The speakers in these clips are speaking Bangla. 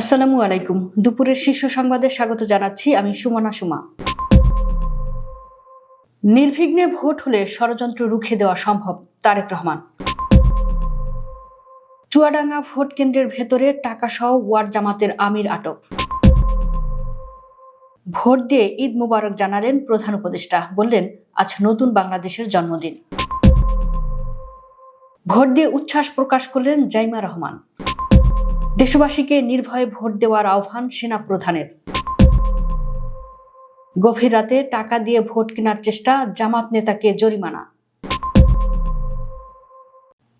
আসসালামু আলাইকুম। দুপুরের শীর্ষ সংবাদে স্বাগত জানাচ্ছি আমি সুমনা সুমা। নির্বিঘ্নে ভোট হলে ষড়যন্ত্র রুখে দেওয়া সম্ভব, তারেক রহমান। চুয়াডাঙ্গা ভোট কেন্দ্রের ভেতরে টাকা সহ ওয়ার্ড জামাতের আমির আটক। ভোট দিয়ে ঈদ মুবারক জানালেন প্রধান উপদেষ্টা, বললেন, আজ নতুন বাংলাদেশের জন্মদিন। ভোট দিয়ে উচ্ছ্বাস প্রকাশ করলেন জাইমা রহমান। দেশবাসীকে নির্ভয়ে ভোট দেওয়ার আহ্বান সেনা প্রধানের গভীর রাতে টাকা দিয়ে ভোট কেনার চেষ্টা জামাত নেতাকে জরিমানা।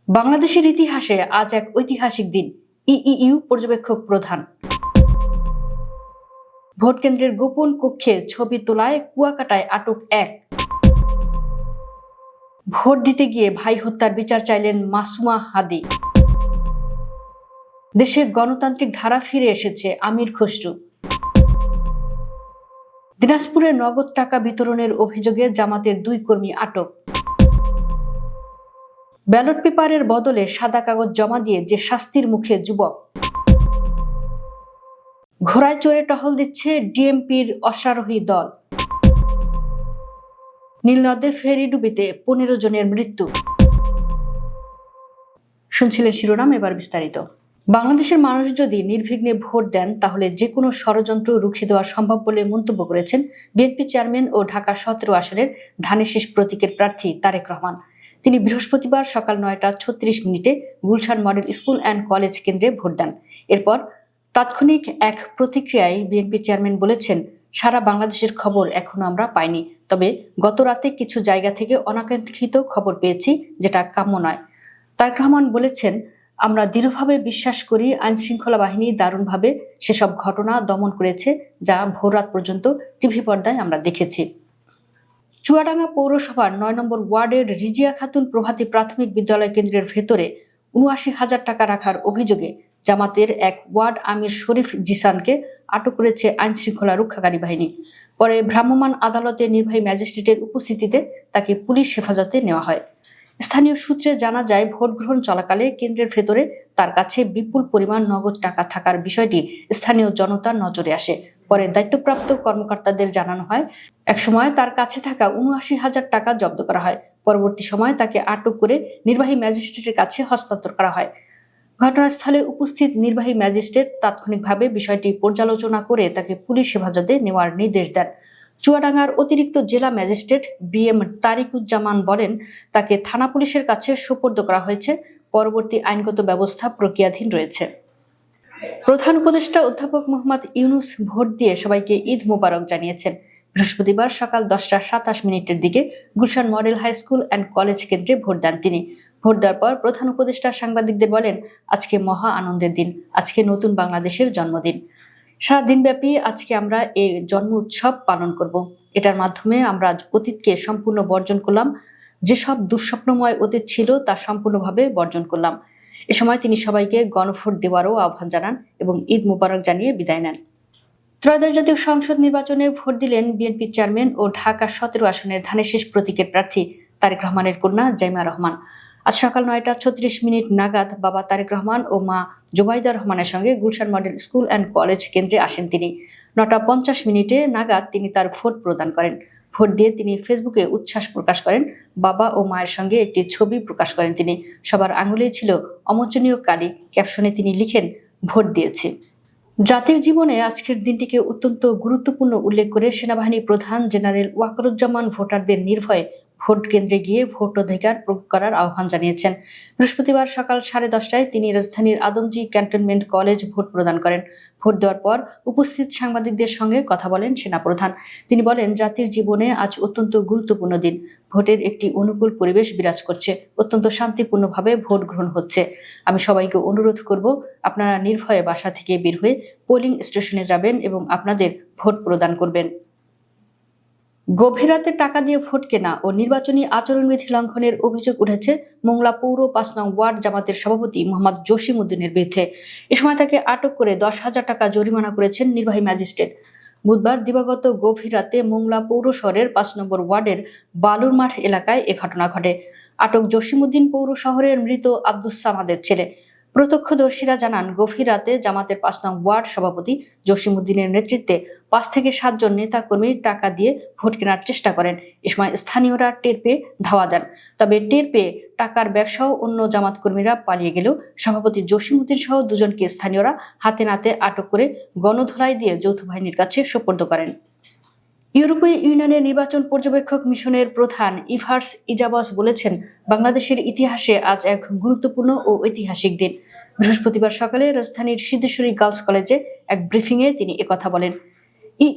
বাংলাদেশের ইতিহাসে আজ এক ঐতিহাসিক দিন, ইইউ পর্যবেক্ষক প্রধান। ভোট কেন্দ্রের গোপন কক্ষে ছবি তোলায় কুয়াকাটায় আটক এক। ভোট দিতে গিয়ে ভাই হত্যার বিচার চাইলেন মাসুমা হাদি। দেশে গণতান্ত্রিক ধারা ফিরে এসেছে, আমির খসরু। দিনাজপুরে নগদ টাকা বিতরণের অভিযোগে জামাতের দুই কর্মী আটক। ব্যালট পেপারের বদলে সাদা কাগজ জমা দিয়ে যে শাস্তির মুখে যুবক। ঘোড়ায় চড়ে টহল দিচ্ছে ডিএমপির অশ্বারোহী দল। নীলনদে ফেরি ডুবিতে পনেরো জনের মৃত্যু। শুনছিলেন শিরোনাম, এবার বিস্তারিত। বাংলাদেশের মানুষ যদি নির্বিঘ্নে ভোট দেন, তাহলে যে কোনো ষড়যন্ত্র রুখে দেওয়া সম্ভব বলে মন্তব্য করেছেন বিএনপি চেয়ারম্যান ও ঢাকা সতেরো আসনের ধানেশিস প্রতীকের প্রার্থী তারেক রহমান। তিনি বৃহস্পতিবার সকাল নয়টা ছত্রিশ মিনিটে Gulshan model school and college কেন্দ্রে ভোট দেন। এরপর তাৎক্ষণিক এক প্রতিক্রিয়ায় বিএনপি চেয়ারম্যান বলেছেন, সারা বাংলাদেশের খবর এখনও আমরা পাইনি। তবে গত রাতে কিছু জায়গা থেকে অনাকাঙ্ক্ষিত খবর পেয়েছি, যেটা কাম্য নয়। তারেক রহমান বলেছেন আমরা দৃঢ়ভাবে বিশ্বাস করি আইন শৃঙ্খলা বাহিনী দারুণভাবে সেসব ঘটনা দমন করেছে যা ভোররাত পর্যন্ত টিভি পর্দায় আমরা দেখেছি। চুয়াডাঙ্গা পৌরসভার নয় নম্বর ওয়ার্ডের রিজিয়া খাতুন প্রভাতী প্রাথমিক বিদ্যালয় কেন্দ্রের ভেতরে উনআশি হাজার টাকা রাখার অভিযোগে জামাতের এক ওয়ার্ড আমির শরীফ জিসানকে আটক করেছে আইন শৃঙ্খলা রক্ষাকারী বাহিনী। পরে ভ্রাম্যমাণ আদালতের নির্বাহী ম্যাজিস্ট্রেটের উপস্থিতিতে তাকে পুলিশ হেফাজতে নেওয়া হয়। স্থানীয় সূত্রে জানা যায়, ভোট গ্রহণ চলাকালে কেন্দ্রের ভেতরে তার কাছে বিপুল পরিমাণ নগদ টাকা থাকার বিষয়টি স্থানীয় জনতার নজরে আসে। পরে দায়িত্বপ্রাপ্ত কর্মকর্তাদের জানানো হয়, একসময় তার কাছে থাকা উনআশি হাজার টাকা জব্দ করা হয়। পরবর্তী সময় তাকে আটক করে নির্বাহী ম্যাজিস্ট্রেটের কাছে হস্তান্তর করা হয়। ঘটনাস্থলে উপস্থিত নির্বাহী ম্যাজিস্ট্রেট তাৎক্ষণিকভাবে বিষয়টি পর্যালোচনা করে তাকে পুলিশ হেফাজতে নেওয়ার নির্দেশ দেন। চুয়াডাঙ্গার অতিরিক্ত জেলা ম্যাজিস্ট্রেট বি এম তারিকুজ্জামান বলেন, তাকে থানা পুলিশের কাছে সোপর্দ করা হয়েছে। পরবর্তী আইনগত ব্যবস্থা প্রক্রিয়াধীন রয়েছে। প্রধান উপদেষ্টা অধ্যাপক মোহাম্মদ ইউনুস ভোট দিয়ে সবাইকে ঈদ মোবারক জানিয়েছেন। বৃহস্পতিবার সকাল দশটা সাতাশ মিনিটের দিকে Gulshan model high school and college কেন্দ্রে ভোট দেন তিনি। ভোট দেওয়ার পর প্রধান উপদেষ্টা সাংবাদিকদের বলেন, আজকে মহা আনন্দের দিন, আজকে নতুন বাংলাদেশের জন্মদিন। সারা দিনব্যাপী আজকে আমরা এই জন্ম উৎসব পালন করব। এটার মাধ্যমে আমরা অতীতকে সম্পূর্ণ বর্জন করলাম। যেসব দুঃস্বপ্নময় অতীত ছিল তা সম্পূর্ণভাবে বর্জন করলাম। এ সময় তিনি সবাইকে গণভোট দেওয়ারও আহ্বান জানান এবং ঈদ মুবারক জানিয়ে বিদায় নেন। ত্রয়োদশ জাতীয় সংসদ নির্বাচনে ভোট দিলেন বিএনপি চেয়ারম্যান ও ঢাকা সতেরো আসনের ধানের শেষ প্রতীকের প্রার্থী তারেক রহমানের কন্যা জাইমা রহমান। আজ সকাল নয়টা ছত্রিশ মিনিট নাগাদ বাবা তারেক রহমান ও মা জুবাইদা রহমানের সঙ্গে Gulshan model school and college কেন্দ্রে আসেন তিনি। নটা পঞ্চাশ মিনিটে নাগাদ তিনি তার ভোট প্রদান করেন। ভোট দিয়ে তিনি ফেসবুকে উচ্ছ্বাস প্রকাশ করেন। বাবা ও মায়ের সঙ্গে একটি ছবি প্রকাশ করেন তিনি। সবার আঙুলেই ছিল অমোচনীয় কালী। ক্যাপশনে তিনি লিখেন, ভোট দিয়েছি। জাতির জীবনে আজকের দিনটিকে অত্যন্ত গুরুত্বপূর্ণ উল্লেখ করে সেনাবাহিনী প্রধান জেনারেল ওয়াকরুজ্জামান ভোটারদের নির্ভয়ে ভোট কেন্দ্রে গিয়ে ভোট অধিকার প্রয়োগ করার আহ্বান জানিয়েছেন। বৃহস্পতিবার সকাল সাড়ে দশটায় তিনি রাজধানীর আদমজি ক্যান্টনমেন্ট কলেজ ভোট প্রদান করেন। ভোট দেওয়ার পর উপস্থিত সাংবাদিকদের সঙ্গে কথা বলেন সেনাপ্রধান। তিনি বলেন, জাতির জীবনে আজ অত্যন্ত গুরুত্বপূর্ণ দিন। ভোটের একটি অনুকূল পরিবেশ বিরাজ করছে। অত্যন্ত শান্তিপূর্ণভাবে ভোট গ্রহণ হচ্ছে। আমি সবাইকে অনুরোধ করব, আপনারা নির্ভয়ে বাসা থেকে বের হয়ে পোলিং স্টেশনে যাবেন এবং আপনাদের ভোট প্রদান করবেন। গভীর রাতে টাকা দিয়ে ভোট কেনা ও নির্বাচনী আচরণবিধি লঙ্ঘনের অভিযোগ উঠেছে মোংলা পৌর পাঁচ নং ওয়ার্ড জামাতের সভাপতি মোহাম্মদ জসিম উদ্দিনের বিরুদ্ধে। এ সময় তাকে আটক করে দশ হাজার টাকা জরিমানা করেছেন নির্বাহী ম্যাজিস্ট্রেট। বুধবার দিবাগত গভীর রাতে মোংলা পৌর শহরের পাঁচ নম্বর ওয়ার্ডের বালুর মাঠ এলাকায় এ ঘটনা ঘটে। আটক জসিমউদ্দিন পৌর শহরের মৃত আব্দুস সামাদের ছেলে। প্রত্যক্ষদর্শীরা জানান, গভীর রাতে জামাতের পাঁচ নং ওয়ার্ড সভাপতি জসিমুদ্দিনের নেতৃত্বে পাঁচ থেকে সাতজন নেতা কর্মী টাকা দিয়ে ভোট কেনার চেষ্টা করেন। এ সময় স্থানীয়রা টের পেয়ে ধাওয়া দেন। তবে টের পেয়ে টাকার ব্যবসাও অন্য জামাত কর্মীরা পালিয়ে গেলেও সভাপতি জসিমুদ্দিন সহ দুজনকে স্থানীয়রা হাতে নাতে আটক করে গণধোলাই দিয়ে যৌথ বাহিনীর কাছে সোপর্দ করেন। ইউরোপীয় ইউনিয়নের নির্বাচন পর্যবেক্ষক মিশনের প্রধান ইভার্স ইজাবস বলেছেন, বাংলাদেশের ইতিহাসে আজ এক গুরুত্বপূর্ণ ও ঐতিহাসিক দিন। বৃহস্পতিবার সকালে রাজধানীর সিদ্ধেশ্বরী গার্লস কলেজে এক ব্রিফিংয়ে তিনি একথা বলেন।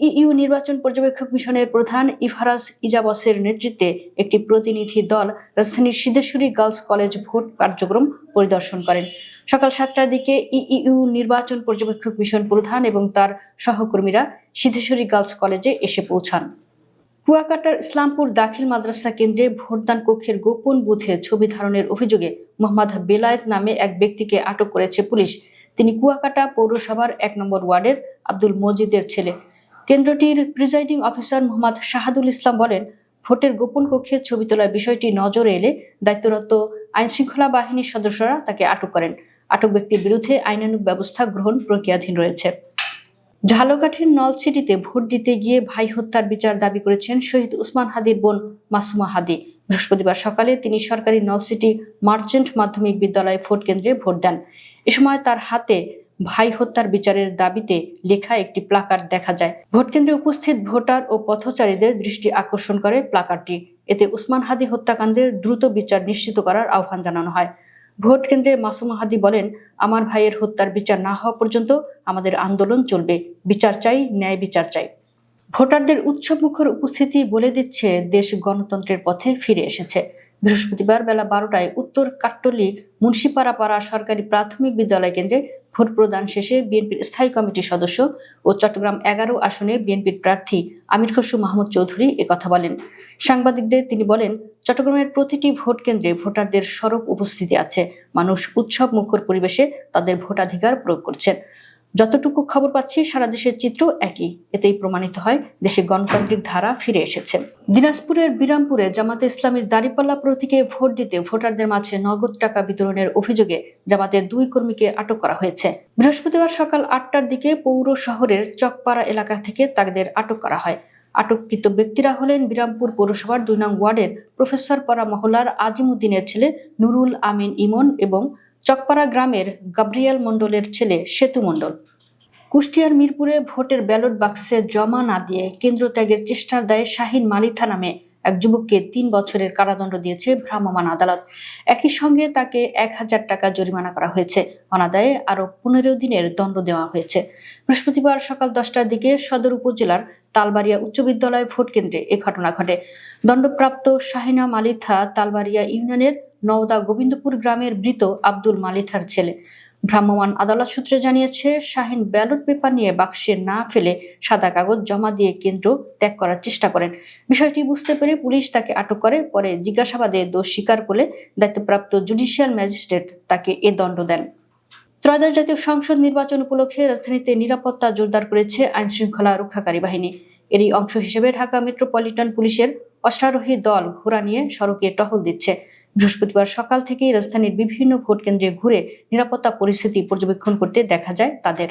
ইইউ নির্বাচন পর্যবেক্ষক মিশনের প্রধান ইফারাস ইজাবসের নেতৃত্বে একটি প্রতিনিধি দল রাজধানীর সিদ্ধেশ্বরী গার্লস কলেজ ভোট কার্যক্রম পরিদর্শন করেন। সকাল সাতটার দিকে ইইউ নির্বাচন পর্যবেক্ষক মিশন প্রধান এবং তার সহকর্মীরা সিদ্ধেশ্বরী গার্লস কলেজে এসে পৌঁছান। কুয়াকাটার ইসলামপুর দাখিল মাদ্রাসা কেন্দ্রে ভোটদান কক্ষের গোপন বুথে ছবি ধারণের অভিযোগে মোহাম্মদ বেলায়েত নামে এক ব্যক্তিকে আটক করেছে পুলিশ। তিনি কুয়াকাটা পৌরসভার এক নম্বর ওয়ার্ডের আব্দুল মজিদের ছেলে। কেন্দ্রটির প্রিজাইডিং অফিসার মোহাম্মদ শাহাদুল ইসলাম বলেন, ভোটের গোপন কক্ষে ছবি তোলার বিষয়টি নজরে এলে দায়িত্বরত আইনশৃঙ্খলা বাহিনীর সদস্যরা তাকে আটক করেন। আটক ব্যক্তির বিরুদ্ধে আইনানুগ ব্যবস্থা গ্রহণ প্রক্রিয়াধীন রয়েছে। ঝালকাঠির নলছিটিতে ভোট দিতে গিয়ে ভাই হত্যার বিচার দাবি করেছেন শহীদ উসমান হাদির বোন মাসুমা হাদি। বৃহস্পতিবার সকালে তিনি সরকারি নলসিটি মার্চেন্ট মাধ্যমিক বিদ্যালয়ে ভোট কেন্দ্রে ভোট দেন। এ সময় তার হাতে ভাই হত্যার বিচারের দাবিতে লেখা একটি প্লাকার্ড দেখা যায়। ভোট কেন্দ্রে উপস্থিত ভোটার ও পথচারীদের দৃষ্টি আকর্ষণ করে প্লাকার্ডটি। এতে উসমান হাদি হত্যাকাণ্ডের দ্রুত বিচার নিশ্চিত করার আহ্বান জানানো হয়। ভোট কেন্দ্রে মাসুমা হাদি বলেন, আমার ভাইয়ের হত্যার বিচার না হওয়া পর্যন্ত আমাদের আন্দোলন চলবে। বিচার চাই, ন্যায় বিচার চাই। ভোটারদের উৎসবমুখর উপস্থিতি বলে দিচ্ছে দেশ গণতন্ত্রের পথে ফিরে এসেছে। বৃহস্পতিবার বেলা বারোটায় উত্তর কাট্টলি মুন্সিপাড়াপাড়া সরকারি প্রাথমিক বিদ্যালয় কেন্দ্রে ভোট প্রদান শেষে বিএনপির স্থায়ী কমিটির সদস্য ও চট্টগ্রাম এগারো আসনে বিএনপির প্রার্থী আমির খসরু মাহমুদ চৌধুরী একথা বলেন। সাংবাদিকদের তিনি বলেন চট্টগ্রামের প্রতিটি ভোট কেন্দ্রে ভোটারদের সরব উপস্থিতি আছে। মানুষ উৎসব মুখর পরিবেশে তাদের ভোটাধিকার প্রয়োগ করছেন। যতটুকু খবর পাচ্ছি, সারা দেশের চিত্র একই। এতেই প্রমাণিত হয়, দেশে গণতান্ত্রিক ধারা ফিরে এসেছে। দিনাজপুরের বিরামপুরে জামাতে ইসলামীর দাঁড়িপাল্লা প্রতীকে ভোট দিতে ভোটারদের মাঝে নগদ টাকা বিতরণের অভিযোগে জামাতের দুই কর্মীকে আটক করা হয়েছে। বৃহস্পতিবার সকাল আটটার দিকে পৌর শহরের চকপাড়া এলাকা থেকে তাদের আটক করা হয়। আটককৃত ব্যক্তিরা হলেন বিরামপুর পৌরসভার দুই নং ওয়ার্ডের প্রফেসর পাড়া মহলার আজিমুদ্দিনের ছেলে নুরুল আমিন ইমন এবং চকপাড়া গ্রামের গাব্রিয়াল মণ্ডলের ছেলে সেতু মণ্ডল। কুষ্টিয়ার মিরপুরে ভোটের ব্যালট বাক্সে জমা না দিয়ে কেন্দ্র ত্যাগের চেষ্টার দায়ে শাহিন মালিথা নামে এক যুবককে তিন বছরের কারাদণ্ড দিয়েছে ভ্রাম্যমাণ আদালত। একই সঙ্গে তাকে এক হাজার টাকা জরিমানা করা হয়েছে। অনাদায়ে আরও পনেরো দিনের দণ্ড দেওয়া হয়েছে। বৃহস্পতিবার সকাল দশটার দিকে সদর উপজেলার তালবাড়িয়া উচ্চ বিদ্যালয় ভোট কেন্দ্রে এ ঘটনা ঘটে। দণ্ডপ্রাপ্ত শাহিনা মালিথা তালবাড়িয়া ইউনিয়নের নওদা গোবিন্দপুর গ্রামের মৃত আব্দুল মালিথার ছেলে। ভ্রাম্যমাণ আদালত সূত্রে জানিয়েছে, শাহিন ব্যালট পেপার নিয়ে বাক্সে না ফেলে সাদা কাগজ জমা দিয়ে কেন্দ্র ত্যাগ করার চেষ্টা করেন। বিষয়টি বুঝতে পেরে পুলিশ তাকে আটক করে, পরে জিজ্ঞাসাবাদে দোষ স্বীকার করলে দায়িত্বপ্রাপ্ত জুডিশিয়াল ম্যাজিস্ট্রেট তাকে এ দণ্ড দেন। ত্রয়োদশ জাতীয় সংসদ নির্বাচন উপলক্ষে রাজধানীতে নিরাপত্তা জোরদার করেছে আইনশৃঙ্খলা রক্ষাকারী বাহিনী। এরই অংশ হিসেবে ঢাকা মেট্রোপলিটন পুলিশের অশ্বারোহী দল ঘোড়া নিয়ে সড়কে টহল দিচ্ছে। বৃহস্পতিবার সকাল থেকেই রাজধানীর বিভিন্ন ভোট কেন্দ্রে ঘুরে নিরাপত্তা পরিস্থিতি পর্যবেক্ষণ করতে দেখা যায় তাদের।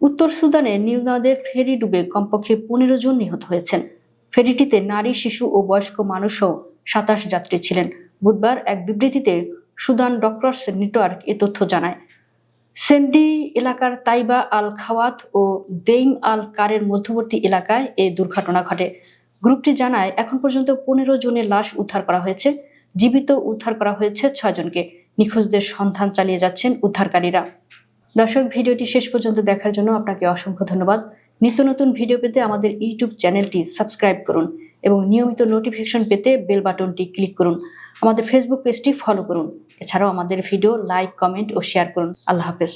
উত্তর সুদানে নীলনদে ফেরি ডুবে কমপক্ষে পনেরো জন নিহত হয়েছেন। ফেরিটিতে নারী, শিশু ও বয়স্ক মানুষও সাতাশ যাত্রী ছিলেন। বুধবার এক বিবৃতিতে সুদান ডক্টরস নেটওয়ার্ক এ তথ্য জানায়। সেন্ডি এলাকার তাইবা আল খাওয়াত ও দেইম আল কারের মধ্যবর্তী এলাকায় এই দুর্ঘটনা ঘটে। গ্রুপটি জানায়, এখন পর্যন্ত পনেরো জনের লাশ উদ্ধার করা হয়েছে। জীবিত উদ্ধার করা হয়েছে ছয়জনকে নিখোঁজদের সন্ধান চালিয়ে যাচ্ছেন উদ্ধারকারীরা। দর্শক, ভিডিওটি শেষ পর্যন্ত দেখার জন্য আপনাকে অসংখ্য ধন্যবাদ। নিত্য নতুন ভিডিও পেতে আমাদের ইউটিউব চ্যানেলটি সাবস্ক্রাইব করুন এবং নিয়মিত নোটিফিকেশন পেতে বেল বাটনটি ক্লিক করুন। আমাদের ফেসবুক পেজটি ফলো করুন। এছাড়াও আমাদের ভিডিও লাইক, কমেন্ট ও শেয়ার করুন। আল্লাহ হাফেজ।